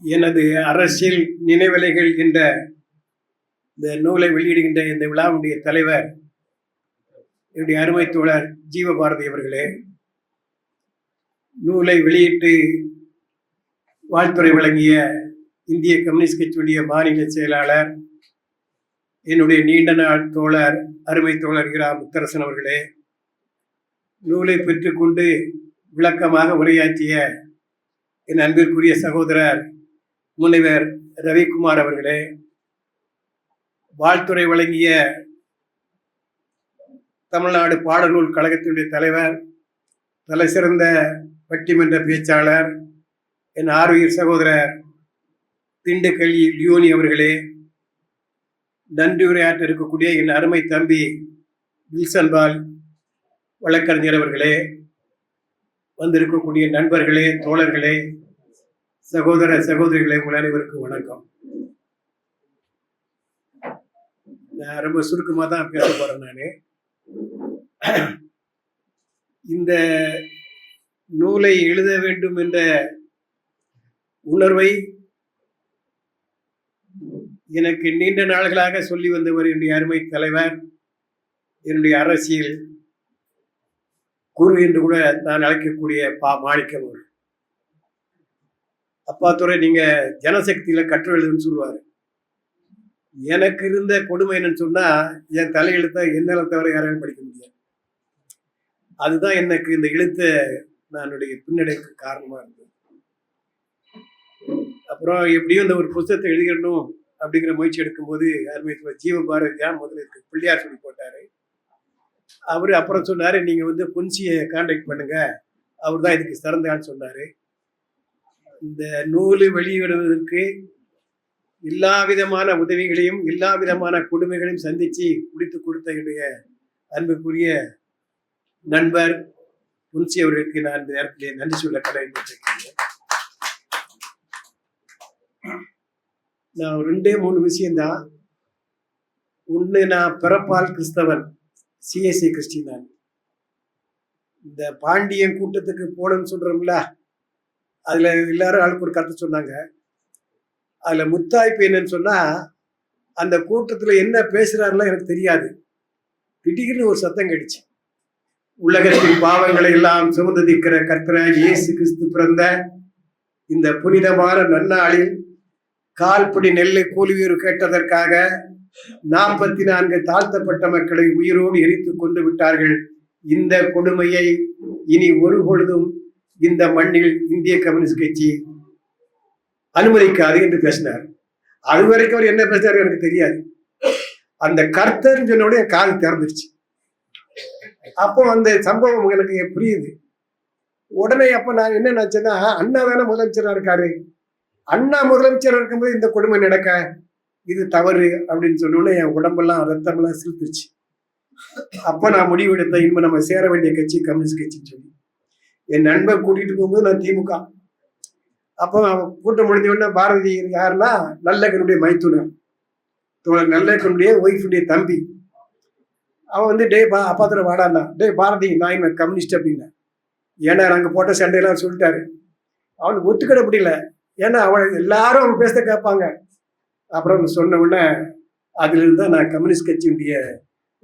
எனது அரசியல் நினைவலைகள் என்ற இந்த நூலை வெளியிடுகின்ற இந்த விழாவுடைய தலைவர் என்னுடைய அருமை தோழர் ஜீவபாரதி அவர்களே நூலை வெளியிட்டு வாழ்த்துறை வழங்கிய இந்திய கம்யூனிஸ்ட் கட்சியுடைய மாநில செயலாளர் என்னுடைய நீண்ட நாள் தோழர் அருமை தோழர் இரா. முத்தரசன் அவர்களே நூலை பெற்றுக்கொண்டு விளக்கமாக உரையாற்றிய என் அன்பிற்குரிய சகோதரர் முனைவர் ரவிக்குமார் அவர்களே வாழ்த்துறை வழங்கிய தமிழ்நாடு பாடநூல் கழகத்தினுடைய தலைவர் தலை சிறந்த பட்டிமன்ற பேச்சாளர் என் ஆறுயிர் சகோதரர் திண்டுக்கல் லியோனி அவர்களே நன்றி உரையாற்ற இருக்கக்கூடிய என் அருமை தம்பி வில்சன் பால் வழக்கறிஞர் அவர்களே வந்திருக்கக்கூடிய நண்பர்களே தோழர்களே சகோதர சகோதரிகளை உங்கள் அனைவருக்கும் வணக்கம். நான் ரொம்ப சுருக்கமாக தான் பேச போறேன் நான். இந்த நூலை எழுத வேண்டும் என்ற உணர்வை எனக்கு நீண்ட நாள்களாக சொல்லி வந்தவர் என்னுடைய அருமை தலைவர் என்னுடைய அரசியல் குரு என்று கூட நான் அழைக்கக்கூடிய பா மாணிக்கம் அவர்கள். அப்பா துறை நீங்க ஜனசக்தியில கற்று எழுதுன்னு சொல்லுவாரு. எனக்கு இருந்த கொடுமை என்னன்னு சொன்னா என் தலையெழுத்த என்னால தவிர யாராலும் படிக்க முடியாது. அதுதான் எனக்கு இந்த எழுத்த நானுடைய பின்னடைக்கு காரணமா இருந்தது. அப்புறம் எப்படியும் இந்த ஒரு புத்தகத்தை எழுதிடணும் அப்படிங்கிற முயற்சி எடுக்கும்போது அருமை ஜீவ பாரதியா முதல்ல இதுக்கு பிள்ளையார் சொல்லி போட்டாரு? அவரு அப்புறம் சொன்னாரு நீங்க வந்து பொன்சியை கான்டாக்ட் பண்ணுங்க. அவர் தான் இதுக்கு சிறந்தான்னு சொன்னாரு. இந்த நூல் வெளியிடுவதற்கு எல்லா விதமான உதவிகளையும் எல்லா விதமான கொடுமைகளையும் சந்திச்சு முடித்து கொடுத்த என்னுடைய அன்புக்குரிய நண்பர் முன்சி அவர்களுக்கு நான் இந்த நேரத்திலே நன்றி சொல்ல கடமைப்பட்டிருக்கிறேன். நான் ரெண்டே மூணு விஷயம்தான். ஒன்று நான் பிறப்பால் கிறிஸ்தவன் சிஎஸ்சி கிறிஸ்டின் நான். இந்த பாண்டியன் கூட்டத்துக்கு போனேன்னு சொல்றோம்ல அதில் எல்லாரும் ஆளுக்கு ஒரு கருத்து சொன்னாங்க. அதில் முத்தாய்ப்பு என்னன்னு சொன்னால் அந்த கூட்டத்தில் என்ன பேசுகிறாருலாம் எனக்கு தெரியாது. திடீர்னு ஒரு சத்தம் கடிச்சு உலகத்தின் பாவங்களை எல்லாம் சுமந்ததிக்கிற கர்த்தராக இயேசு கிறிஸ்து பிறந்த இந்த புனிதமான நன்னாளில் கால்படி நெல்லை கூலியூர் கேட்டதற்காக நாற்பத்தி நான்கு தாழ்த்தப்பட்ட மக்களை உயிரோடு எரித்து கொண்டு விட்டார்கள். இந்த கொடுமையை இனி ஒரு பொழுதும் இந்த மண்ணில் இந்திய கம்யூனிஸ்ட் கட்சி அனுமதிக்காது என்று பேசினார். அது வரைக்கும் அவர் என்ன பேசினார் எனக்கு தெரியாது. அந்த கர்த்தர் சொன்னோட கால் என் திறந்துருச்சு. அப்போ அந்த சம்பவம் எனக்கு புரியுது. உடனே அப்ப நான் என்ன நினைச்சேன்னா அண்ணா தானே முதலமைச்சரா இருக்காரு. அண்ணா முதலமைச்சரா இருக்கும்போது இந்த கொடுமை நடக்க இது தவறு அப்படின்னு சொன்னோன்னே என் உடம்பெல்லாம் ரத்தமெல்லாம் சிரித்துருச்சு அப்ப நான் முடிவு எடுத்தேன் இனிமே நம்ம சேர வேண்டிய கட்சி கம்யூனிஸ்ட் கட்சின்னு சொல்லி. என் நண்பர் கூட்டிகிட்டு போகும்போது நான் திமுக. அப்போ கூட்டம் முடிஞ்ச உடனே பாரதி யாருன்னா நல்லக்கனுடைய மைத்துனர். தோழர் நல்லக்கனுடைய ஒய்ஃபுடைய தம்பி. அவன் வந்து டே பா அப்பாத்திர வாடான்னா டே பாரதி நான் இவன் கம்யூனிஸ்ட் அப்படின்னா ஏன்னா நாங்கள் போட்ட சண்டையெல்லாம் சொல்லிட்டாரு. அவனுக்கு ஒத்துக்கிட முடியல. ஏன்னா அவன் எல்லாரும் அவன் பேச கேட்பாங்க. அப்புறம் சொன்ன உடனே அதுலேருந்து தான் நான் கம்யூனிஸ்ட் கட்சியினுடைய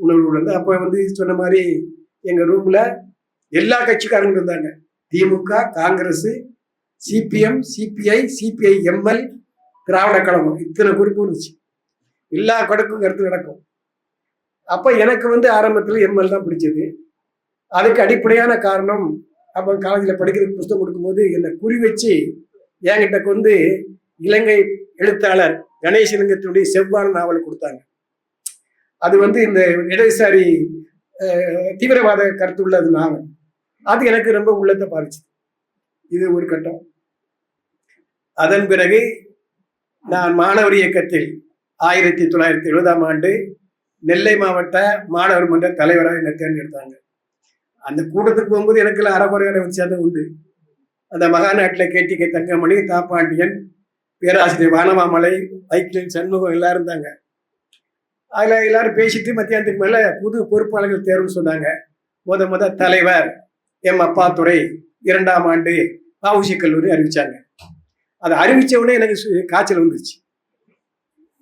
உணர்வு வந்து அப்போ வந்து சொன்ன மாதிரி எங்கள் ரூமில் எல்லா கட்சிக்காரங்களும் இருந்தாங்க. DMK Congress CPM CBI CPI ML Dravida Kazhagam. இத்தனை குறிப்பு இருந்துச்சு எல்லா கடுக்கும் கருத்து நடக்கும். அப்போ எனக்கு வந்து ஆரம்பத்தில் எம்எல் தான் பிடிச்சது. அதுக்கு அடிப்படையான காரணம் அப்போ காலேஜில் படிக்கிறதுக்கு புஸ்தகம் கொடுக்கும்போது என்னை குறி வச்சு என்கிட்ட வந்து இலங்கை எழுத்தாளர் கணேசலிங்கத்தினுடைய செவ்வான நாவல் கொடுத்தாங்க. அது வந்து இந்த இடதுசாரி தீவிரவாத கருத்து உள்ளது நாவல். அது எனக்கு ரொம்ப உள்ளத்தை பாதிச்சு இது ஒரு கட்டம். அதன் பிறகு நான் மாணவர் இயக்கத்தில் ஆயிரத்தி தொள்ளாயிரத்தி எழுபதாம் ஆண்டு நெல்லை மாவட்ட மாணவர் மன்ற தலைவராக என்னை தேர்ந்தெடுத்தாங்க. அந்த கூட்டத்துக்கு போகும்போது எனக்கு அறகுறையான வித்தியாசம் உண்டு. அந்த மகாநாட்டில் கேட்டிக்கை தங்கமணி தாப்பாண்டியன் பேராசிரியர் வானமாமலை வைக்கிலின் சண்முகம் எல்லாரும் இருந்தாங்க. அதில் எல்லாரும் பேசிட்டு மத்தியானத்துக்கு மேலே புது பொறுப்பாளர்கள் தேர்வுன்னு சொன்னாங்க. முத முத தலைவர் எம் அப்பா துறை இரண்டாம் ஆண்டு வஉசி கல்லூரி அறிவிச்சாங்க. அதை அறிவிச்ச உடனே எனக்கு சு- காய்ச்சல் வந்துருச்சு.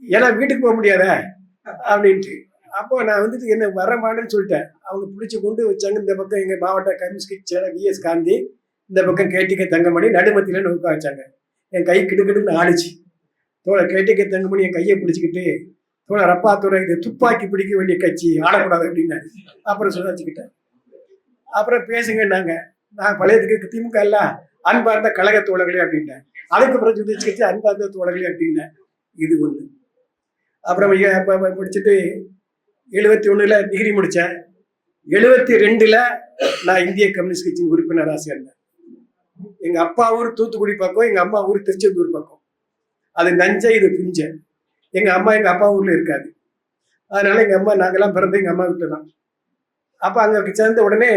ஏன்னா வீட்டுக்கு போக முடியாத? அப்படின்ட்டு. அப்போ நான் வந்துட்டு என்ன வர மாட்டேன்னு சொல்லிட்டேன். அவங்க பிடிச்சி கொண்டு வச்சாங்க. இந்த பக்கம் எங்கள் மாவட்ட கம்யூனிஸ்ட் செயலர் விஎஸ் காந்தி இந்த பக்கம் கேட்டிக்க தங்கமணி நடுமத்தில நோக்க வச்சாங்க. என் கை கிடுக்கிடுன்னு ஆடிச்சு. தோழ கேட்டிக்க தங்கமணி என் கையை பிடிச்சிக்கிட்டு தோழ ரப்பாத்துறை தோழ இது துப்பாக்கி பிடிக்க வேண்டிய கட்சி ஆடக்கூடாது அப்படின்னாரு. அப்புறம் சொல்லாச்சுக்கிட்டேன் அப்புறம் பேசுங்கன்னாங்க நான் பழையதுக்கு திமுக இல்ல அன்பார்ந்த கழக தோழர்களே அப்படின்னேன். அதுக்கப்புறம் சுதிச்சு கட்சி அன்பார்ந்த தோழர்களே அப்படின்னேன். இது ஒண்ணு. அப்புறம் முடிச்சுட்டு எழுபத்தி ஒண்ணுல டிகிரி முடிச்சேன். எழுபத்தி ரெண்டுல நான் இந்திய கம்யூனிஸ்ட் கட்சியின் உறுப்பினராக சேர்ந்தேன். எங்க அப்பா ஊர் தூத்துக்குடி பக்கம் எங்க அம்மா ஊர் திருச்செந்தூர் பக்கம். அது நஞ்சை இது புஞ்சை. எங்க அம்மா எங்க அப்பா ஊர்ல இருக்காது. அதனால எங்க அம்மா நாங்கெல்லாம் பிறந்து எங்க அம்மா வீட்டுல தான். அப்ப அங்கே சேர்ந்த உடனே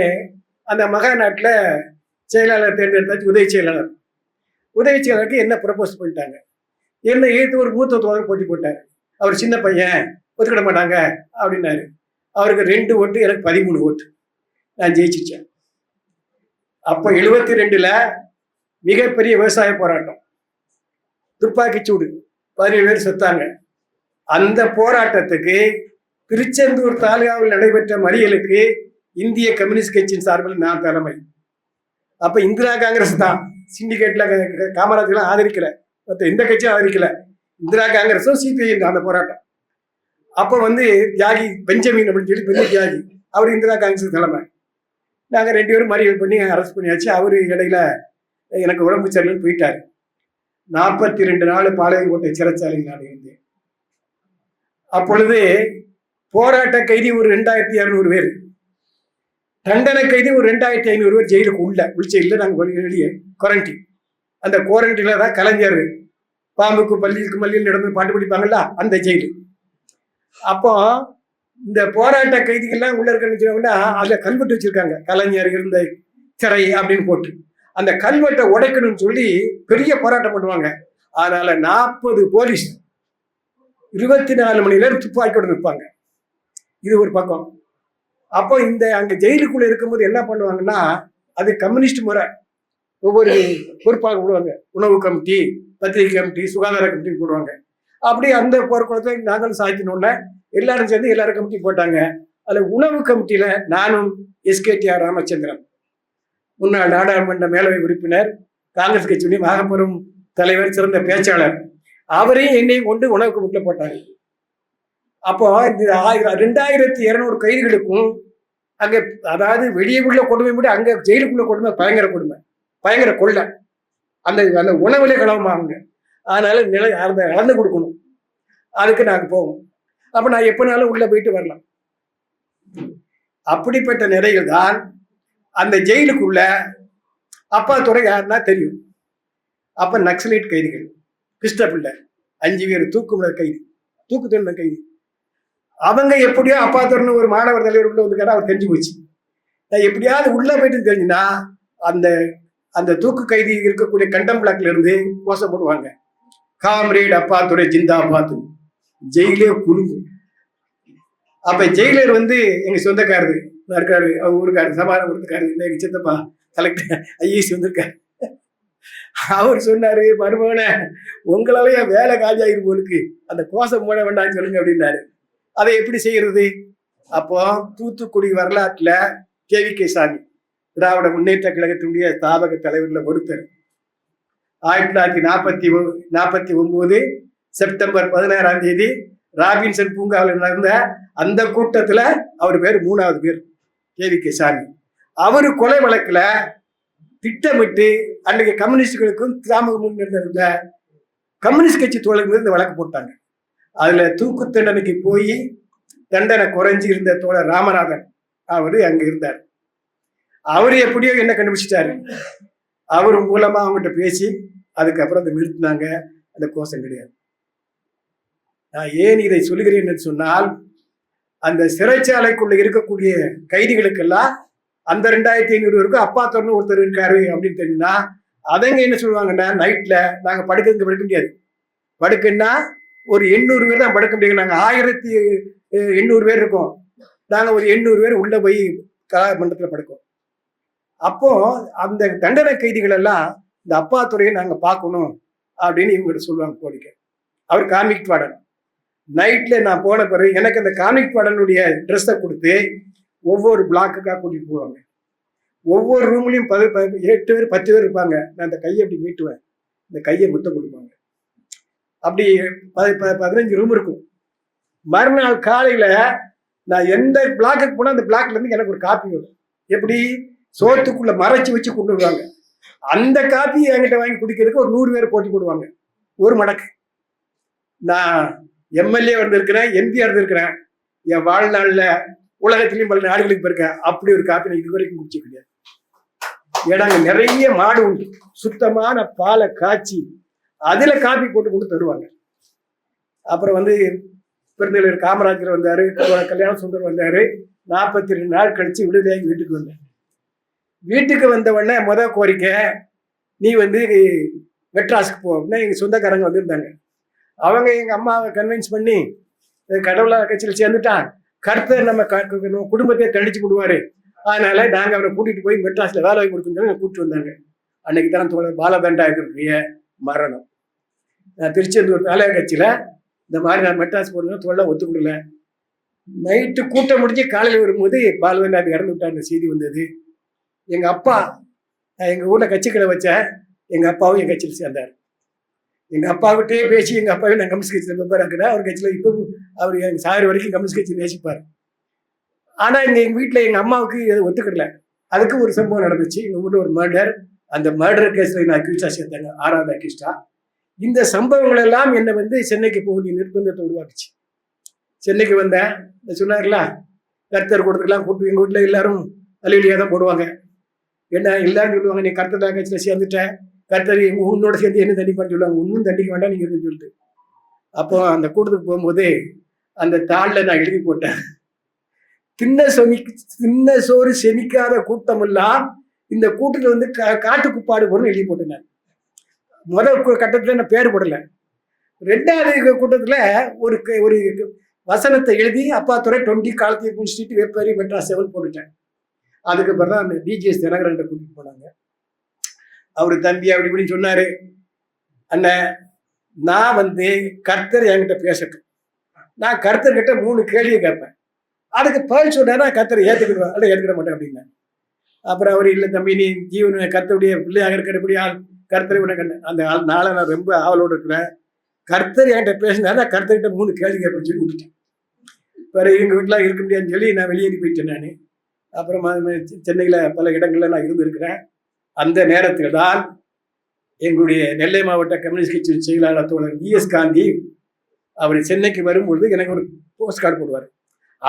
அந்த மகா நாட்டில் செயலாளர் தேர்ந்தெடுத்தாச்சு உதவி செயலாளர். உதவி செயலாளருக்கு என்ன ப்ரப்போஸ் பண்ணிட்டாங்க? என்ன ஏற்று ஒரு மூத்த தோழர் போட்டி போட்டார். அவர் சின்ன பையன் ஒத்துக்கிட மாட்டாங்க அப்படின்னாரு. அவருக்கு ரெண்டு ஓட்டு எனக்கு பதிமூணு ஓட்டு. நான் ஜெயிச்சிச்சேன் அப்போ எழுபத்தி ரெண்டுல மிகப்பெரிய விவசாய போராட்டம். துப்பாக்கி சூடு. பதினேழு பேர் செத்தாங்க. அந்த போராட்டத்துக்கு திருச்செந்தூர் தாலுகாவில் நடைபெற்ற மறியலுக்கு இந்திய கம்யூனிஸ்ட் கட்சியின் சார்பில் நான் தலைமை. அப்ப இந்திரா காங்கிரஸ் தான். சிண்டிகேட்ல காமராஜர்லாம் ஆதரிக்கல. மற்ற எந்த கட்சியும் ஆதரிக்கல. இந்திரா காங்கிரஸும் சிபிஐ அந்த போராட்டம். அப்போ வந்து தியாகி பெஞ்சமின் அப்படின்னு சொல்லி பெரிய தியாகி. அவர் இந்திரா காங்கிரஸ் தலைமை. நாங்கள் ரெண்டு பேரும் மறியல் பண்ணி அரெஸ்ட் பண்ணியாச்சு. அவரு இடையில எனக்கு உடம்பு சரியில்லைன்னு போயிட்டாரு. நாற்பத்தி ரெண்டு நாள் பாளையங்கோட்டை சிறைச்சாலையில் நான் இருந்தேன். அப்பொழுது போராட்ட கைதி ஒரு ரெண்டாயிரத்தி இரநூறு பேர். தண்டனை கைதி ஒரு ரெண்டாயிரத்தி ஐநூறு பேர் ஜெயிலுக்கு உள்ள உள்ஜெயிலில் நாங்கள் வெளியே குவாரண்டைன் அந்த குவாரண்டைனில் தான் கலைஞர் பாம்புக்கு பள்ளிக்கு மல்லியில் நடந்து பாட்டு பிடிப்பாங்கல்ல அந்த ஜெயிலு. அப்போ இந்த போராட்ட கைதிகள்லாம் உள்ள இருக்கணும்னா அதில் கல்வெட்டு வச்சிருக்காங்க. கலைஞர் இருந்த சிறை அப்படின்னு போட்டு. அந்த கல்வெட்டை உடைக்கணும்னு சொல்லி பெரிய போராட்டம் பண்ணுவாங்க. அதனால நாற்பது போலீஸ் இருபத்தி நாலு மணி நேரம் துப்பாக்கியோடு நிற்பாங்க. இது ஒரு பக்கம். அப்போ இந்த அங்கே ஜெயிலுக்குள்ளே இருக்கும்போது என்ன பண்ணுவாங்கன்னா அது கம்யூனிஸ்ட் முறை. ஒவ்வொரு பொறுப்பாக போடுவாங்க. உணவு கமிட்டி பத்திரிகை கமிட்டி சுகாதார கமிட்டி போடுவாங்க. அப்படி அந்த போர்க்குளத்தை நாங்களும் சாய்த்தினோடனே எல்லாரும் சேர்ந்து எல்லாரும் கமிட்டி போட்டாங்க. அதில் உணவு கமிட்டியில் நானும் எஸ்கேடிஆர் ராமச்சந்திரன். முன்னாள் நாடாளுமன்ற மேலவை உறுப்பினர் காங்கிரஸ் கட்சியுடைய மாகப்பெரும் தலைவர் சிறந்த பேச்சாளர். அவரையும் என்னையும் கொண்டு உணவு கமிட்டியில் போட்டாங்க அப்போ இந்த ஆயிரம் ரெண்டாயிரத்தி இருநூறு கைதிகளுக்கும் அங்க அதாவது வெளியே உள்ள கொடுமை விட அங்க ஜெயிலுக்குள்ள கொடுமை பயங்கர கொடுமை பயங்கர கொள்ளை. அந்த அந்த உணவுலே கலவமாகுங்க அதனால நிலை அந்த இழந்து கொடுக்கணும். அதுக்கு நாங்க போவோம். அப்ப நான் எப்பனாலும் உள்ள போயிட்டு வரலாம். அப்படிப்பட்ட நிலையில் தான் அந்த ஜெயிலுக்குள்ள அப்பா துறை யாருன்னா தெரியும். அப்ப நக்சலைட் கைதிகள் கிருஷ்ண பிள்ளை அஞ்சு பேர் தூக்குமுள்ள கைதி தூக்கு தண்டனை கைதி. அவங்க எப்படியோ அப்பா துறைன்னு ஒரு மாணவர் தலைவர் உள்ள வந்து அவர் தெரிஞ்சு போச்சு. நான் எப்படியாவது உள்ள போயிட்டு தெரிஞ்சுன்னா அந்த அந்த தூக்கு கைதி இருக்கக்கூடிய கண்டம் பிளாக்ல இருந்து கோஷம் போடுவாங்க காம்ரேட் அப்பா துறை ஜிந்தாபாத் ஜெயிலே குலுங்கும் அப்ப ஜெயிலர் வந்து எங்க சொந்தக்காரரு இருக்காரு அவர் ஊருக்காரு சமாதானம் கொடுத்துக்காரு இந்த எங்க சித்தப்பா கலெக்டர் ஐஏஎஸ் வந்திருக்காரு. அவர் சொன்னாரு மருமகனே உங்களாலேயே வேலை காலியாயிரு போலுக்கு அந்த கோஷம் போட வேண்டாம்னு சொல்லுங்க அப்படின்னாரு. அதை எப்படி செய்யறது? அப்போ தூத்துக்குடி வரலாற்றுல கேவி கே சாமி திராவிட முன்னேற்ற கழகத்தினுடைய ஸ்தாபக தலைவர்ல ஒருத்தர். ஆயிரத்தி தொள்ளாயிரத்தி நாற்பத்தி நாற்பத்தி ஒன்பது செப்டம்பர் பதினாறாம் தேதி ராபின்சன் பூங்காவில் நடந்த அந்த கூட்டத்துல அவர் பேர் மூணாவது பேர் கேவி கே சாமி அவரு கொலை வழக்குல திட்டமிட்டு அன்றைக்கு கம்யூனிஸ்டுகளுக்கும் திராமக முன்னிருந்த கம்யூனிஸ்ட் கட்சி தோழர்கள் இந்த வழக்கு போட்டாங்க. அதுல தூக்கு தண்டனைக்கு போய் தண்டனை குறைஞ்சி இருந்த தோழர் ராமநாதன் அவரு அங்க இருந்தார். அவரு எப்படியோ என்ன கண்டுபிடிச்சிட்டாரு? அவர் மூலமா அவங்ககிட்ட பேசி அதுக்கப்புறம் அதை நிறுத்தினாங்க. அந்த கோஷம் கிடையாது. நான் ஏன் இதை சொல்கிறேன் என்று சொன்னால் அந்த சிறைச்சாலைக்குள்ள இருக்கக்கூடிய கைதிகளுக்கெல்லாம் அந்த ரெண்டாயிரத்தி ஐநூறு வரைக்கும் அப்பா தரணும் ஒருத்தர் இருக்காரு அப்படின்னு தெரியும்னா அதங்க என்ன சொல்லுவாங்கன்னா நைட்ல நாங்க படுக்க படுக்க முடியாது. படுக்கன்னா ஒரு எண்ணூறு பேர் தான் படுக்க முடியும் நாங்கள் ஆயிரத்தி எண்ணூறு பேர் இருக்கோம். நாங்கள் ஒரு எண்ணூறு பேர் உள்ள போய் கலா மண்டலத்துல படுக்கோம். அப்போ அந்த தண்டனை கைதிகள் எல்லாம் இந்த அப்பா துறையை நாங்கள் பார்க்கணும் அப்படின்னு இவங்ககிட்ட சொல்லுவாங்க கோரிக்கை அவர் காமிக் வார்டன் நைட்டில் நான் போன பிறகு எனக்கு அந்த காமிக் வார்டனுடைய ட்ரெஸ்ஸை கொடுத்து ஒவ்வொரு பிளாக்குக்காக கூட்டிட்டு போவாங்க. ஒவ்வொரு ரூம்லையும் பது எட்டு பேர் பத்து பேர் இருப்பாங்க. நான் அந்த கையை அப்படி நீட்டுவேன். இந்த கையை முத்தம் கொடுப்பாங்க. அப்படி பதினஞ்சு ரூம் இருக்கும். மறுநாள் காலையில நான் எந்த பிளாக்குக்கு போனால் அந்த பிளாக்ல இருந்து எனக்கு ஒரு காப்பி வரும். எப்படி? சோத்துக்குள்ள மறைச்சு வச்சு கொண்டு வருவாங்க. அந்த காப்பி என்கிட்ட வாங்கி குடிக்கிறதுக்கு ஒரு நூறு பேர் போட்டி போடுவாங்க. ஒரு மடக்கு. நான் எம்எல்ஏ வந்திருக்கிறேன் எம்பி இருந்திருக்கிறேன் என் வாழ்நாளில் உலகத்திலையும் பல நாடுகளுக்கு போயிருக்கேன். அப்படி ஒரு காப்பி நான் இது வரைக்கும் குடிச்ச கிடையாது. ஏன்னா நிறைய மாடு உண்டு. சுத்தமான பாலை காய்ச்சி அதில் காப்பி போட்டு கொண்டு தருவாங்க. அப்புறம் வந்து பெருந்தலைவர் காமராஜர் வந்தார் கல்யாண சுந்தர் வந்தார். நாற்பத்தி ரெண்டு நாள் கழித்து விடுதலையாகி வீட்டுக்கு வந்தேன் வீட்டுக்கு வந்த உடனே முத கோரிக்கை நீ வந்து மெட்ராஸுக்கு போ அப்படின்னா எங்கள் சொந்தக்காரங்க வந்திருந்தாங்க. அவங்க எங்கள் அம்மாவை கன்வின்ஸ் பண்ணி கடவுளாக கடவுளா கட்சியில் சேர்ந்துட்டான். கருத்தர் நம்ம க- க- நம்ம குடும்பத்தை தண்டிச்சு விடுவாரு. அதனால நாங்கள் அவரை கூட்டிட்டு போய் மெட்ராஸில் வேலை வாங்கி கொடுக்கணும் கூப்பிட்டு வந்தாங்க. அன்னைக்கு தான் தோழர் இருக்கிற மரணம். திருச்செந்தூர் நாளைய கட்சியில் இந்த மாதிரி நான் மெட்ராஸ் போகணும் தோழலாம் ஒத்துக்கொடல நைட்டு கூட்டம் முடிஞ்சு காலையில் வரும்போது பாலதண்டாயத்து இறந்து விட்டார் செய்தி வந்தது. எங்கள் அப்பா நான் எங்கள் ஊரில் கட்சிகளை வச்சேன். எங்கள் அப்பாவும் என் கட்சியில் சேர்ந்தார். எங்கள் அப்பாவிட்டே பேசி எங்கள் அப்பாவே நான் கம்யூனிஸ்ட் கட்சியில் மெம்பர் இருக்கிறேன் அவர் கட்சியில் இப்போ அவர் எங்கள் சாகர வரைக்கும் கம்யூனிஸ்ட் கட்சி நேசிப்பார். ஆனால் இங்கே எங்கள் வீட்டில் எங்கள் அம்மாவுக்கு இது ஒத்துக்கிடல அதுக்கு ஒரு சம்பவம் நடந்துச்சு. எங்கள் ஊரில் ஒரு மர்டர் அந்த மர்டர் கேஸில் நான் அக்யூஸ்டாக சேர்த்தாங்க ஆறாவது அக்யூஸ்டாக இந்த சம்பவங்கள் எல்லாம் என்னை வந்து சென்னைக்கு போக வேண்டிய நிர்பந்தத்தை உருவாக்குச்சு. சென்னைக்கு வந்தேன் சொன்னார்ல கர்த்தர் கொடுத்துக்கலாம் கூப்பிட்டு எங்கள் வீட்டில் எல்லாரும் அலுவலியாக தான் போடுவாங்க. என்ன எல்லாரும் சொல்லுவாங்க நீ கர்த்தர் கட்சியில் சேர்ந்துட்டேன் கர்த்தர் எங்கள் உன்னோட சேர்ந்து என்ன தண்டிப்பான்னு சொல்லுவாங்க. ஒன்றும் தண்டிக்க வேண்டாம் நீங்கள் இருக்குன்னு சொல்லிட்டு. அப்போ அந்த கூட்டத்துக்கு போகும்போது அந்த தாளில் நான் எழுதி போட்டேன். தின்ன சொமி தின்ன சோறு செமிக்காத கூட்டம் எல்லாம் இந்த கூட்டத்தில் வந்து கா- காட்டுக்குப்பாடு போடணும் எழுதி போட்டேன் நான். முதல் கட்டத்தில் நான் பேர் போடலை. ரெண்டாவது கூட்டத்தில் ஒரு ஒரு வசனத்தை எழுதி அப்பா துறை டுவெண்ட்டி காலத்தை முடிச்சுட்டு வெப்பேரி மெட்ராஸ் செவன் போட்டுட்டேன். அதுக்கு பிறகு தான் அந்த டிஜிஎஸ் தினகரன் கூட்டிட்டு போனாங்க. அவர் தம்பி அப்படி இப்படின்னு சொன்னாரு. அண்ணன் நான் வந்து கர்த்தர் என்கிட்ட பேசட்டும். நான் கர்த்தர்கிட்ட மூணு கேள்வியை கேட்பேன். அதுக்கு பதில் சொன்னா கர்த்தர் ஏற்றுக்கிடுவேன் அல்ல ஏற்றுக்கிட மாட்டேன் அப்படின்னா அப்புறம் அவர் இல்லை தம்பி நீ ஜீவன கர்த்தருடைய பிள்ளையாக இருக்கிறபடி ஆள் கர்த்தரை விட கண்ணு அந்த நாளை நான் ரொம்ப ஆவலோடு இருக்கிறேன். கர்த்தர் என்கிட்ட பேசினாரு கர்த்தர்கிட்ட மூணு கேள்வி கேட்பேன்னு சொல்லி விட்டுட்டேன். வேறு எங்கள் வீட்டுல இருக்க முடியாதுன்னு சொல்லி நான் வெளியேறி போயிட்டேன் நான். அப்புறமா சென்னையில் பல இடங்களில் நான் இருந்திருக்கிறேன் அந்த நேரத்தில் தான் எங்களுடைய நெல்லை மாவட்ட கம்யூனிஸ்ட் கட்சி செயலாளர் தோழர் விஎஸ் காந்தி அவர் சென்னைக்கு வரும்பொழுது எனக்கு ஒரு போஸ்ட் கார்டு போடுவார்.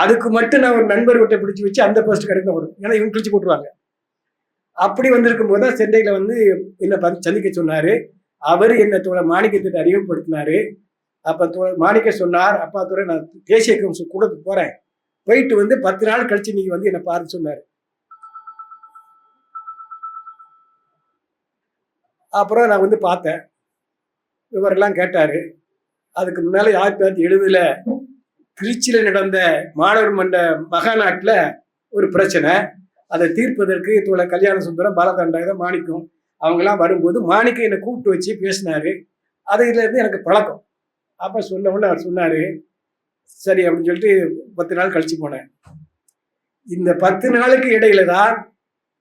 அதுக்கு மட்டும் நான் ஒரு நண்பர்கிட்ட பிடிச்சி வச்சு அந்த போஸ்ட் கார்டு தான் வரும் ஏன்னா இவங்க கிழிச்சு போட்டுருவாங்க. அப்படி வந்திருக்கும் போது தான் சென்னையில வந்து என்ன பார்த்து சந்திக்க சொன்னாரு. அவர் என்ன தோழ மாணிக்கத்திட்ட அறிமுகப்படுத்தினாரு. அப்ப தோ மாணிக்க சொன்னார். அப்பா துறை நான் தேசிய கவுன்சில் கூடத்துக்கு போறேன். போயிட்டு வந்து பத்து நாள் கழிச்சு நீங்க வந்து என்ன பார்த்து சொன்னாரு. அப்புறம் நான் வந்து பார்த்தேன். இவரெல்லாம் கேட்டாரு. அதுக்கு முன்னால ஆயிரத்தி தொள்ளாயிரத்தி எழுபதுல திருச்சியில நடந்த மாணவர் மன்ற மகாநாட்டில் ஒரு பிரச்சனை. அதை தீர்ப்பதற்கு தோழர் கல்யாண சுந்தரம் பாலதண்டாயுதம் மாணிக்கம் அவங்கெல்லாம் வரும்போது மாணிக்கம் என்னை கூப்பிட்டு வச்சு பேசினாரு. அதுல இருந்து எனக்கு பழக்கம். அப்போ சொன்ன உடனே அவர் சொன்னார் சரி அப்படின்னு சொல்லிட்டு பத்து நாள் கழிச்சு போனேன். இந்த பத்து நாளுக்கு இடையில தான்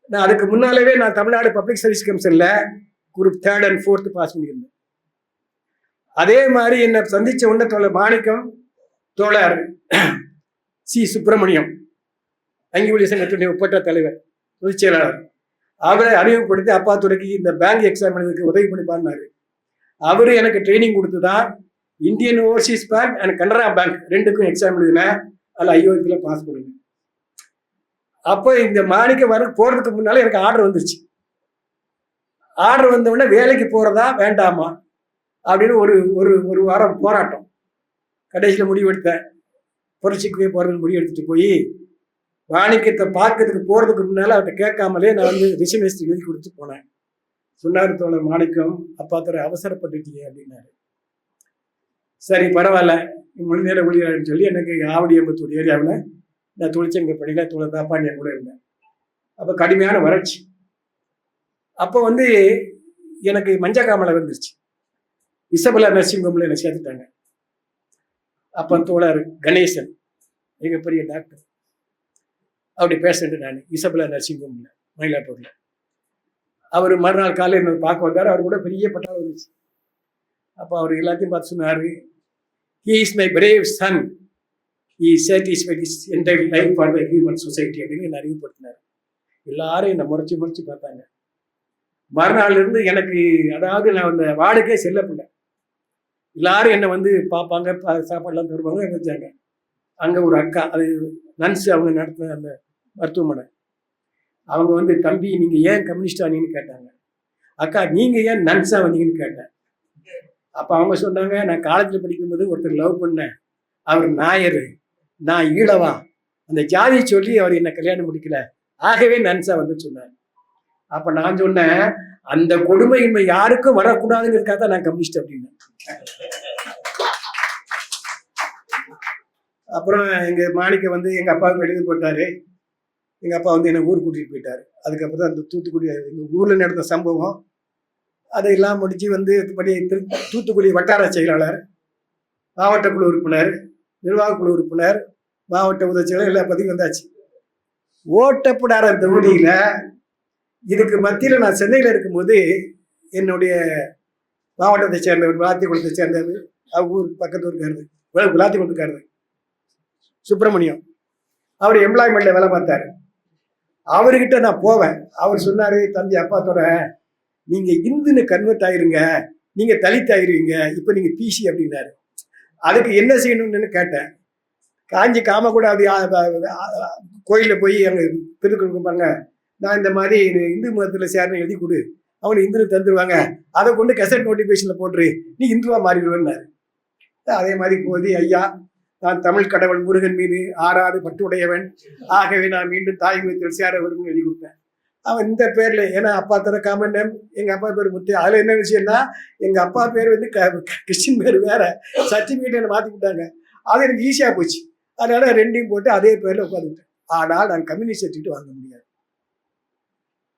நான் அதுக்கு முன்னாலவே நான் Tamil Nadu public service கமிஷனில் group third and fourth pass பண்ணியிருந்தேன். அதே மாதிரி என்னை சந்தித்த உடனே தோழர் மாணிக்கம் தோழர் சி. சுப்பிரமணியம் அங்கி சங்கத்தினுடைய ஒப்பற்ற தலைவர் பொதுச் செயலாளர். அவரை அறிமுகப்படுத்தி அப்பா துறைக்கு இந்த பேங்க் எக்ஸாம் எழுதுக்கு உதவி பண்ணி பாடினாரு. அவரு எனக்கு ட்ரைனிங் கொடுத்துதான் Indian overseas bank and Canara bank ரெண்டுக்கும் எக்ஸாம் எழுதினேன் அதில் ஐஓபியில் பாஸ் பண்ணுங்க அப்போ இந்த மாணிக்க வர போகிறதுக்கு முன்னால் எனக்கு ஆர்டர் வந்துருச்சு. ஆர்டர் வந்தவுடனே வேலைக்கு போகிறதா வேண்டாமா அப்படின்னு ஒரு ஒரு ஒரு வாரம் போராட்டம். கடைசியில் முடிவெடுத்தேன் புரட்சிக்கு போய் போறதுக்கு முடிவெடுத்துட்டு போய் மாணிக்கத்தை பார்க்கறதுக்கு போறதுக்கு முன்னால அவர்கிட்ட கேட்காமலே நான் வந்து ரிசர்வேஷன் எழுதி கொடுத்து போனேன். சொன்னார் தோழர் மாணிக்கம் அப்பா துறை அவசரப்பட்டுட்டீங்க அப்படின்னாரு. சரி பரவாயில்ல. மொழி முழு நேரம் ஊழியர்னு சொல்லி எனக்கு ஆவடி அம்பத்தூர் ஏரியாவில் நான் தொழிற்சங்க பணியில் தோழர் தாப்பாண்டியா கூட இருந்தேன். அப்போ கடுமையான வறட்சி. அப்போ வந்து எனக்கு மஞ்சக்காமலை வந்துருச்சு. இசபலா நர்சிங் ஹோம்ல என்னை சேர்த்துட்டாங்க. அப்போ தோழர் கணேசன் மிகப்பெரிய டாக்டர். அப்படி பேஷண்ட் நான். இசபலா நர்சிங் ஹோம்ல மயிலாப்பூர்ல. அவர் மறுநாள் காலையில் என்ன பார்க்க வந்தார். அவர் கூட பெரிய பட்டாளம் இருந்துச்சு அப்போ அவர் எல்லாத்தையும் பார்த்து சொன்னார் he is my brave son he satisfied is entire life for the human society அப்படின்னு என்னை அறிவுப்படுத்தினார் எல்லாரும் என்னை முறைச்சி முறைச்சி பார்த்தாங்க. மறுநாள் இருந்து எனக்கு அதாவது நான் அந்த வார்டுக்கே செல்லப்பில்லை எல்லாரும் என்னை வந்து பார்ப்பாங்க பா- சாப்பாடுலாம் தருவாங்க வச்சாங்க. அங்கே ஒரு அக்கா அது நன்ஸ் அவங்க நடத்தின அந்த மருத்துவமனை. அவங்க வந்து தம்பி நீங்கள் ஏன் கம்யூனிஸ்ட் ஆனீங்கன்னு கேட்டாங்க. அக்கா நீங்கள் ஏன் நன்ஸாக வந்தீங்கன்னு கேட்டேன். அப்போ அவங்க சொன்னாங்க நான் காலேஜில் படிக்கும்போது ஒருத்தர் லவ் பண்ணேன். அவர் நாயர். நான் ஈழவா. அந்த ஜாதி சொல்லி அவர் என்ன கல்யாணம் முடிக்கல. ஆகவே நன்சா வந்து சொன்னார். அப்ப நான் சொன்னேன் அந்த கொடுமை இன்மை யாருக்கும் வரக்கூடாதுங்கிறதுக்காக தான் நான் கம்யூனிஸ்ட் அப்படின்னு அப்புறம் எங்கள் மாணிக்க வந்து எங்கள் அப்பாவுக்கு எடுத்து போட்டாரு எங்கள் அப்பா வந்து என்னை ஊர் கூட்டிகிட்டு போயிட்டார். அதுக்கப்புறம் தான் அந்த தூத்துக்குடி எங்கள் ஊரில் நடந்த சம்பவம். அதையெல்லாம் முடிச்சு வந்து படி திரு- தூத்துக்குடி வட்டார செயலாளர் மாவட்ட குழு உறுப்பினர் நிர்வாக குழு உறுப்பினர் மாவட்ட உதவி செயலர் எல்லா பதவியும் வந்தாச்சு. ஓட்டப்படாத தொகுதியில் இதுக்கு மத்தியில் நான் சென்னையில் இருக்கும்போது என்னுடைய மாவட்டத்தை சேர்ந்தவர் விளாத்திக்குளத்தை சேர்ந்தவர் அவங்க ஊர் பக்கத்து ஊருக்காரு விளாத்திக்குளத்துக்காரு சுப்பிரமணியம். அவர் எம்ப்ளாய்மெண்ட்ல வேலை பார்த்தாரு. அவர்கிட்ட நான் போவேன். அவர் சொன்னாரு தம்பி அப்பாத்தோட நீங்க இந்துன்னு கன்வெர்ட் ஆயிருங்க. நீங்க தலித் ஆயிருவீங்க. இப்ப நீங்க பிசி அப்படின்னாரு. அதுக்கு என்ன செய்யணும்னு கேட்டேன். காஞ்சி காமக்கூடாது கோயிலில் போய் அங்கே திருக்குறங்க நான் இந்த மாதிரி இந்து மதத்தில் சேர்ந்து எழுதி கொடு. அவனுக்கு இந்துனு தந்துருவாங்க. அதை கொண்டு கெசட் நோட்டிஃபிகேஷனில் போட்டுரு. நீ இந்துவா மாறிடுவேன்னாரு. அதே மாதிரி போகுது ஐயா நான் தமிழ் கடவுள் முருகன் மீது ஆறாது பட்டுடையவன் ஆகவே நான் மீண்டும் தாய் மீத்தில் சேர வரும் எழுதி கொடுத்தேன் அவன் இந்த பேர்ல ஏன்னா அப்பா தர காமன் நேம் எங்க அப்பா பேர் முத்து. அதுல என்ன விஷயம்னா எங்க அப்பா பேர் வந்து க- கிறிஸ்டின் பேர் வேற. சர்டிபிகேட் என்ன மாத்தி விட்டாங்க அது எனக்கு ஈஸியா போச்சு. அதனால ரெண்டையும் போட்டு அதே பேர்ல உட்காந்துட்டேன் ஆனால் நான் கம்யூனிஸ்ட் சர்டிஃபிகேட் வாங்க முடியாது.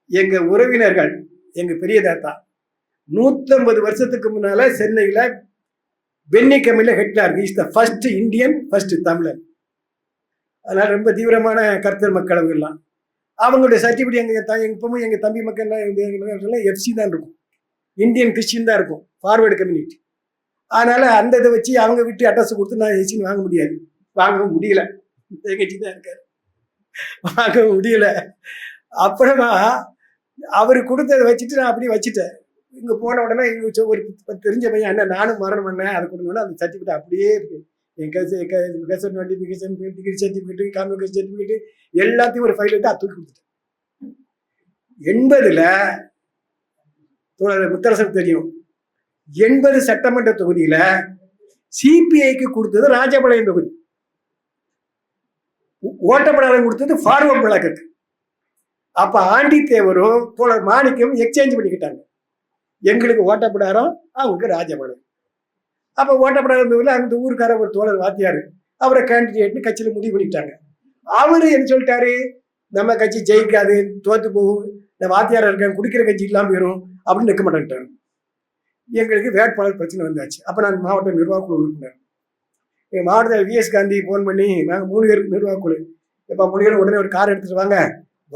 எங்க உறவினர்கள் எங்க பெரிய தாத்தா நூத்தம்பது வருஷத்துக்கு முன்னால சென்னையில பென்னி கமில ஹெட்லார் is the first Indian first தமிழன் அதனால் ரொம்ப தீவிரமான கருத்தர் மக்கள் எல்லாம். அவங்களுடைய சர்டிஃபிகேட் எங்கள் த- எங்கள் இப்பவும் எங்கள் தம்பி மக்கள் எஃப்சி தான் இருக்கும். இந்தியன் கிறிஸ்டின் தான் இருக்கும். ஃபார்வேர்டு கம்யூனிட்டி அதனால் அந்த இதை வச்சு அவங்க விட்டு அட்ரஸ் கொடுத்து நான் எஸ்சின்னு வாங்க முடியாது. வாங்கவும் முடியல. எங்கச்சி தான் இருக்காரு. வாங்க முடியல. அப்புறமா அவர் கொடுத்ததை வச்சுட்டு நான் அப்படியே வச்சுட்டேன். இங்க போன உடனே இங்க ஒரு தெரிஞ்ச பையன் என்ன நானும் மரணம் பண்ணேன் அதை கொடுக்கணும் அந்த சர்டிஃபிகேட் அப்படியே இருக்கு. என் gazette notification degree certificate convocation எல்லாத்தையும் ஒரு ஃபைல் எடுத்து அது தூக்கி கொடுத்துட்டேன். எண்பதுல தோழர் முத்தரசன் தெரியும். எண்பது சட்டமன்ற தொகுதியில சிபிஐக்கு கொடுத்தது ராஜபாளையம் தொகுதி. ஓ- கொடுத்தது ஃபார்வர்ட் பிளாக்கு அப்ப ஆண்டி தேவரும் தோழர் மாணிக்கம் எக்ஸ்சேஞ்ச் பண்ணிக்கிட்டாங்க. எங்களுக்கு ஓட்டப்படாரம் அவங்களுக்கு ராஜபாளையம். அப்போ ஓட்டப்படாத தொகுதியில அந்த ஊருக்கார ஒரு தோழர் வாத்தியாரு அவரை கேண்டிடேட்னு கட்சியில் முடிவு பண்ணிட்டாங்க. அவரு என்ன சொல்லிட்டாரு? நம்ம கட்சி ஜெயிக்காது தோத்து போகும் இந்த வாத்தியாரா இருக்கேன் குடிக்கிற கட்சி இல்லாமல் போயிடும் அப்படின்னு நிற்க மாட்டேன்ட்டாரு. எங்களுக்கு வேட்பாளர் பிரச்சனை வந்தாச்சு. அப்போ நான் மாவட்ட நிர்வாகக்குழு உறுப்பினர். எங்கள் மாவட்டத்தில் விஎஸ் காந்தி ஃபோன் பண்ணி நாங்கள் மூணு பேருக்கு நிர்வாகக்குழு. இப்போ மூணு பேரும் உடனே ஒரு கார் எடுத்துட்டு வாங்க.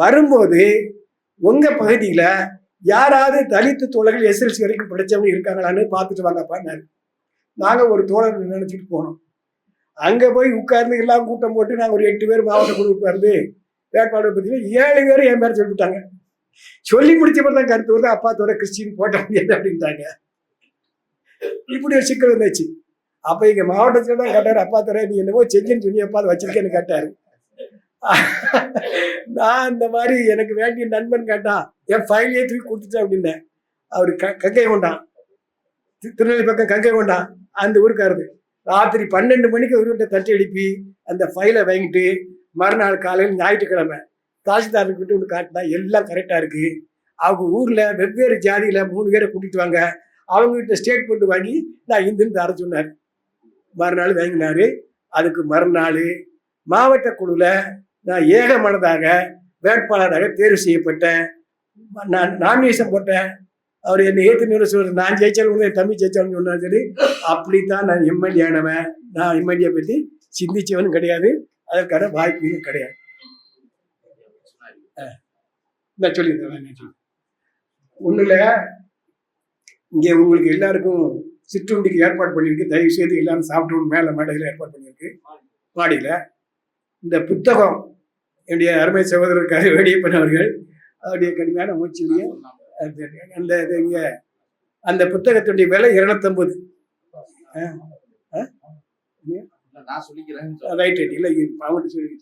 வரும்போது உங்கள் பகுதியில் யாராவது தலித்து தோழர்கள் எஸ்எல்சி வரைக்கும் படித்தவங்க இருக்காங்களான்னு பார்த்துட்டு வாங்கப்பான்னாரு நாங்கள் ஒரு தோழர் நினைச்சிட்டு போனோம். அங்கே போய் உட்கார்ந்து எல்லாம் கூட்டம் போட்டு நாங்கள் ஒரு எட்டு பேர் மாவட்ட குழு உட்கார்ந்து வேட்பாளர் பத்தி ஏழு பேர் என் பேர் சொல்லிவிட்டாங்க. சொல்லி முடிச்ச தான் கருத்து வந்து அப்பா தோட கிறிஸ்டின் போட்ட முடியாது அப்படின்ட்டாங்க. இப்படி ஒரு சிக்கல் வந்துச்சு. அப்போ எங்கள் மாவட்டத்தில் தான் கேட்டார் அப்பா தோற நீ என்னவோ செஞ்சுன்னு சொல்லி அப்பா அதை வச்சிருக்கேன்னு கேட்டார். நான் இந்த மாதிரி எனக்கு வேண்டிய நண்பன் கேட்டான் என் ஃபைலையே தூக்கி கொடுத்துட்டேன் அப்படின்னேன். அவர் க கங்கை கொண்டான். திருநெல்வேலி பக்கம் கங்கை கொண்டான். அந்த ஊருக்காரரு. ராத்திரி பன்னெண்டு மணிக்கு அவர்கிட்ட தட்டி அடிப்பி அந்த ஃபைலை வாங்கிட்டு மறுநாள் காலையில் ஞாயிற்றுக்கிழமை தாசில்தாருக்கு கிட்ட ஒன்று காட்டினா எல்லாம் கரெக்டாக இருக்கு. அவங்க ஊரில் வெவ்வேறு ஜாதியில் மூணு பேரை கூட்டிட்டு வாங்க. அவங்ககிட்ட ஸ்டேட்மெண்ட் வாங்கி நான் இந்துன்னு தர சொன்னார். மறுநாள் வாங்கினாரு. அதுக்கு மறுநாள் மாவட்ட குழுவில் நான் ஏகமனதாக வேட்பாளராக தேர்வு செய்யப்பட்டேன். நான் நாமினேஷன் போட்டேன். அவர் என்னை ஏற்று சொல்றது நான் ஜெயிச்சாலும் என் தம்பி ஜெயிச்சாலும் சொன்னாலும் சரி அப்படித்தான் நான் எம்எல்ஏ ஆனவன். நான் எம்எல்ஏ பற்றி சிந்திச்சவனும் கிடையாது. அதற்கான வாய்ப்புகளும் கிடையாது. நான் சொல்லியிருந்தேன் ஒன்றுல இங்கே உங்களுக்கு எல்லாருக்கும் சிற்றுண்டிக்கு ஏற்பாடு பண்ணியிருக்கு. தயவு செய்து எல்லாரும் சாப்பிட்டு மேலே மேடையில் ஏற்பாடு பண்ணியிருக்கு. மாடியில் இந்த புத்தகம் என்னுடைய அருமை சகோதரர் கரு வேடியப்பன் அவர்கள் அவருடைய கடுமையான மூச்சிலேயே அந்த அந்த புத்தகத்துடைய விலை இருநூத்தம்பது. ரைட் ரைட் இல்லை அவங்கள்ட்ட சொல்லி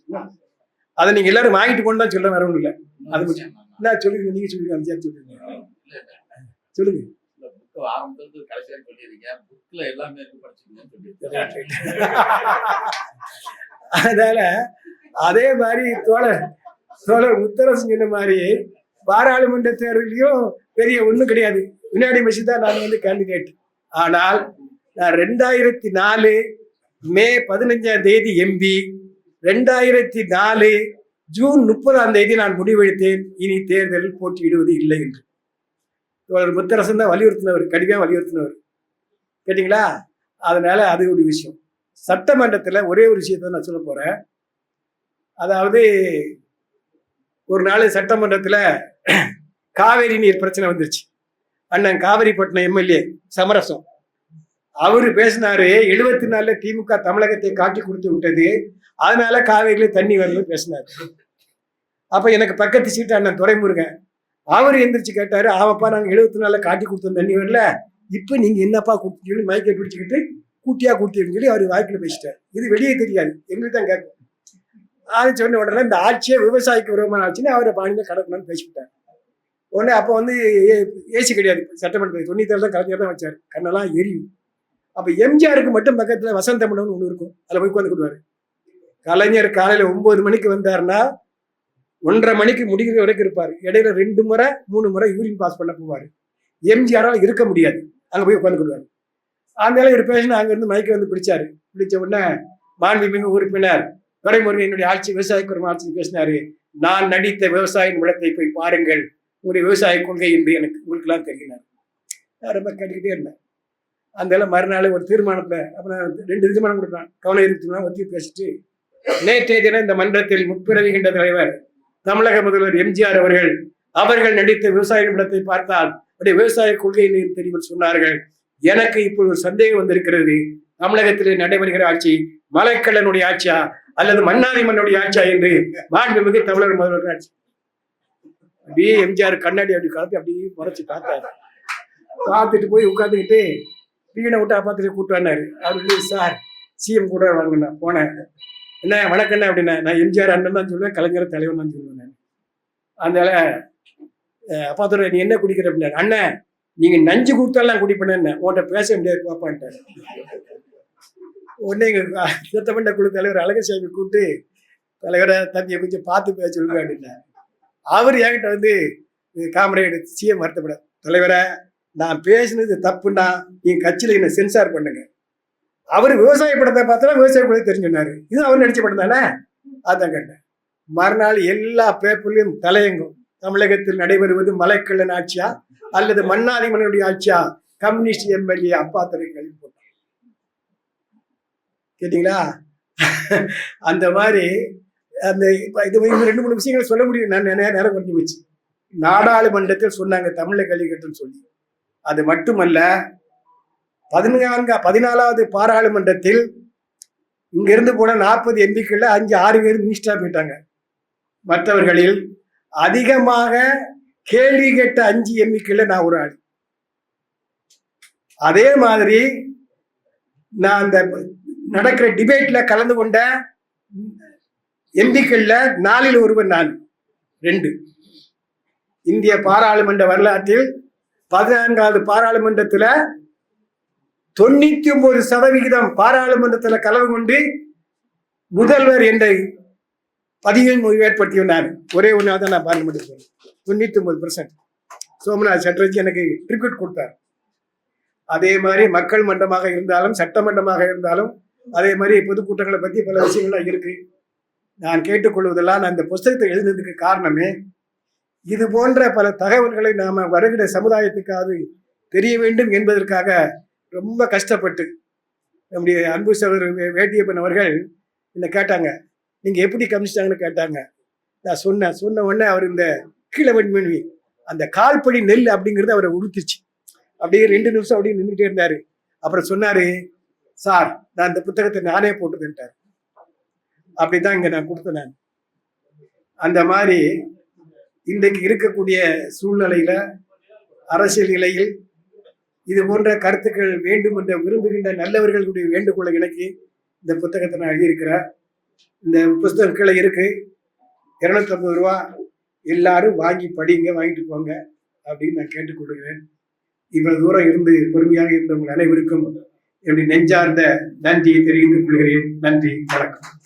அதை நீங்க எல்லாரும் வாங்கிட்டு கொண்டு தான் சொல்ல வர ஒன்றும் இல்லை. அது. என்ன சொல்லுங்க நீங்க சொல்லுங்க அந்த சொல்லுங்க. சொல்லுங்க. ஆரம்பத்துல புக்ல எல்லாமே படிச்சுக்கணும்னு சொல்லியிருக்கேன். அதனால அதே மாதிரி தோழர் தோழர் முத்தரசன் சொன்ன மாதிரி பாராளுமன்ற தேர்தலையும் பெரிய ஒன்றும் கிடையாது. வினாடி மசி தான் நான் வந்து கேண்டிடேட் ஆனால் நான் ரெண்டாயிரத்தி நாலு மே பதினஞ்சாம் தேதி எம்பி ரெண்டாயிரத்தி நாலு ஜூன் முப்பதாம் தேதி நான் முடிவெடுத்தேன் இனி தேர்தலில் போட்டியிடுவது இல்லை என்று. தோழர் முத்தரசன் தான் வலியுறுத்தினவர் கடுமையாக வலியுறுத்தினவர். கேட்டிங்களா? அதனால அது ஒரு விஷயம். சட்டமன்றத்தில் ஒரே ஒரு விஷயத்தை நான் சொல்ல போகிறேன் அதாவது ஒரு நாள் சட்டமன்றத்தில் காவேரி நீர் பிரச்சனை வந்துருச்சு. அண்ணன் காவேரிப்பட்டினம் எம்எல்ஏ சமரசம். அவர் பேசினாரு எழுபத்தி நாலுல திமுக தமிழகத்தை காட்டி கொடுத்து விட்டது. அதனால காவேரியில தண்ணி வரல பேசினாரு. அப்ப எனக்கு பக்கத்து சீட்டு அண்ணன் துரைமுருகன். அவர் எந்திரிச்சு கேட்டாரு ஆமாப்பா நாங்கள் எழுபத்தி நாலுல காட்டி கொடுத்தோம் தண்ணி வரல. இப்போ நீங்க என்னப்பா கொடுத்து சொல்லி மைக்கை பிடிச்சுக்கிட்டு கூட்டியா கூட்டின்னு சொல்லி அவர் வாய்க்குல பேசிட்டார். இது வெளியே தெரியாது. எங்களுக்கு தான் கேட்கும். அது சொன்ன உடனே இந்த ஆட்சியே விவசாயிக்கு விரோதமான ஆட்சின்னு அவரை பாணியில் கடக்கணும்னு பேசிவிட்டார். உடனே அப்போ வந்து ஏசி கிடையாது. சட்டமன்றத்தில் தொண்ணூத்தி தான் கலைஞர் தான் வச்சார். கண்ணெல்லாம் எரியும். அப்போ எம்ஜிஆருக்கு மட்டும் பக்கத்தில் வசந்த மண்டபம்னு ஒன்று இருக்கும். அதில் போய் உட்காந்துக்கிடுவாரு கலைஞர் காலையில் ஒம்பது மணிக்கு வந்தாருன்னா ஒன்றரை மணிக்கு முடிகிற வரைக்கும் இருப்பார். இடையில ரெண்டு முறை மூணு முறை யூரின் பாஸ் பண்ண போவார். எம்ஜிஆரால் இருக்க முடியாது. அங்கே போய் உட்காந்துக்கிடுவாரு அதனால ஒரு பேஷன் அங்கேருந்து மைக்கை வந்து பிடிச்சாரு. பிடிச்ச உடனே மாண்புமிகு உறுப்பினர் துரைமுருகன் என்னுடைய ஆட்சி விவசாயக்குறம் ஆட்சி பேசினாரு. நான் நடித்த விவசாயின் விடத்தை போய் பாருங்கள். உங்களுடைய விவசாய கொள்கை என்று எனக்கு உங்களுக்கெல்லாம் தெரியினார். நான் ரொம்ப கேட்டுக்கிட்டே இருந்தேன். அந்த மறுநாள் ஒரு தீர்மானத்துல அப்புறம் ரெண்டு தீர்மானம் கொடுத்தான். கவலை இருக்குன்னா ஒத்தி பேசிட்டு நேற்றைய தினம் இந்த மன்றத்தில் முற்பிறவிகின்ற தலைவர் தமிழக முதல்வர் எம்ஜிஆர் அவர்கள் அவர்கள் நடித்த விவசாய நிமிடத்தை பார்த்தால் அப்படி விவசாய கொள்கை தெரியும் சொன்னார்கள். எனக்கு இப்போது ஒரு சந்தேகம் வந்திருக்கிறது. தமிழகத்திலே நடைபெறுகிற ஆட்சி மலைக்கல்லனுடைய ஆட்சியா அல்லது மன்னாரி மன்னுடைய ஆட்சியா என்று மாண்புமிகு தமிழர் முதல்வர் ஆட்சி. அப்படியே எம்ஜிஆர் கண்ணாடி அப்படி கலந்து அப்படியே முறைச்சு பார்த்தாரு. பார்த்துட்டு போய் உட்காந்துக்கிட்டு வீணை விட்டு அப்பாத்திரி கூப்பிட்டு வந்தாரு. அவர் சார் சிஎம் கூட வாங்கினா போனேன். என்ன வணக்கம் அப்படின்னா நான் எம்ஜிஆர் அண்ணன் தான் சொல்லுவேன் கலைஞர் தலைவன் தான் சொல்லுவேன் நான். அதனால அப்பா நீ என்ன குடிக்கிற? அப்படின்னா அண்ணன் நீங்க நஞ்சு கொடுத்தாலாம் குடிப்பேன்னு உன்கிட்ட பேச முடியாது பாப்பான்ட்டாரு. உடனே எங்க சட்டமன்ற குழு தலைவர் அழகசாமி கூப்பிட்டு தலைவரை தம்பியை கொஞ்சம் பார்த்து பேச சொல்லுங்க அப்படின்னா அவர் என்கிட்ட வந்து காமரேடு சிஎம் வருத்தப்பட தலைவரை நான் பேசினது தப்புன்னா என் கட்சியில என்ன சென்சார் பண்ணுங்க. அவர் விவசாய படத்தை பார்த்தா விவசாய படத்தை தெரிஞ்சுனாரு இது அவர் நடிச்ச படம் தானே? அதான் கேட்டேன். மறுநாள் எல்லா பேப்பர்லையும் தலையங்கும். தமிழகத்தில் நடைபெறுவது மலைக்கல்லன் ஆட்சியா? அல்லது மன்னாதி மன்னனுடைய ஆட்சியா? கம்யூனிஸ்ட் எம்எல்ஏ அப்பா துறை போட்டு கேட்டிங்களா? அந்த மாதிரி அந்த இப்போ இது ரெண்டு மூணு விஷயங்கள் சொல்ல முடியும். நான் நேரம் கொஞ்சம் போச்சு. நாடாளுமன்றத்தில் சொன்னாங்க தமிழை கல்விக்கட்டுன்னு சொல்லி. அது மட்டுமல்ல பதினான்கு பதினாலாவது பாராளுமன்றத்தில் இங்கிருந்து போன நாற்பது எம்பிக்கள்ல அஞ்சு ஆறு பேர் மினிஸ்டராக போயிட்டாங்க. மற்றவர்களில் அதிகமாக கேள்வி கேட்ட அஞ்சு எம்பிக்கள்ல நான் ஒரு ஆள். அதே மாதிரி நான் அந்த நடக்கிற டிபேட்ல கலந்து கொண்ட எம்பிக்கள்ல நாலில் ஒருவர் நான். ரெண்டு. இந்திய பாராளுமன்ற வரலாற்றில் பதினான்காவது பாராளுமன்றத்தில் தொண்ணூத்தி ஒன்பது சதவிகிதம் பாராளுமன்றத்தில் கலந்து கொண்டு முதல்வர் என்ற பதிவின் ஏற்படுத்தியவன் நான். ஒரே ஒன்றா தான் நான் பார்லிமெண்ட் சொன்னேன் தொண்ணூத்தி ஒன்பது பர்சன்ட் சோமநாத் சட்டர்ஜி எனக்கு ட்ரிபியூட் கொடுத்தார். அதே மாதிரி மக்கள் மன்றமாக இருந்தாலும் சட்டமன்றமாக இருந்தாலும் அதே மாதிரி பொதுக்கூட்டங்களை பத்தி பல விஷயங்கள்லாம் இருக்கு. நான் கேட்டுக்கொள்வதெல்லாம் நான் இந்த புஸ்தகத்தை எழுதுனதுக்கு காரணமே இது போன்ற பல தகவல்களை நாம வருகிற சமுதாயத்துக்காவது தெரிய வேண்டும் என்பதற்காக ரொம்ப கஷ்டப்பட்டு நம்முடைய அன்பு சகோதரர் வேட்டியப்பன் அவர்கள் என்னை கேட்டாங்க. நீங்க எப்படி கமிச்சிட்டாங்கன்னு கேட்டாங்க. நான் சொன்னேன். சொன்ன உடனே அவர் இந்த கீழே மணி அந்த கால்படி நெல் அப்படிங்கிறது அவரை உறுத்துச்சு அப்படியே ரெண்டு நிமிஷம் அப்படியே நின்றுட்டே இருந்தாரு. அப்புறம் சொன்னாரு சார் நான் இந்த புத்தகத்தை நானே போட்டுக்கிட்டார் அப்படிதான் இங்க நான் கொடுத்தேன் நான். அந்த மாதிரி இன்றைக்கு இருக்கக்கூடிய சூழ்நிலையில அரசியல் நிலையில் இது போன்ற கருத்துக்கள் வேண்டும் என்று விரும்புகின்ற நல்லவர்களுடைய வேண்டுகோளை இணக்கி இந்த புத்தகத்தை நான் எழுதியிருக்கிறேன். இந்த புத்தகம் கீழே இருக்கு இருநூத்தம்பது ரூபா எல்லாரும் வாங்கி படிங்க வாங்கிட்டு போங்க அப்படின்னு நான் கேட்டுக்கொள்கிறேன். இவ்வளவு தூரம் இருந்து பொறுமையாக இருந்தவங்க அனைவருக்கும் என்னுடைய நெஞ்சார்ந்த நன்றியை தெரிவித்துக் கொள்கிறேன். நன்றி வணக்கம்.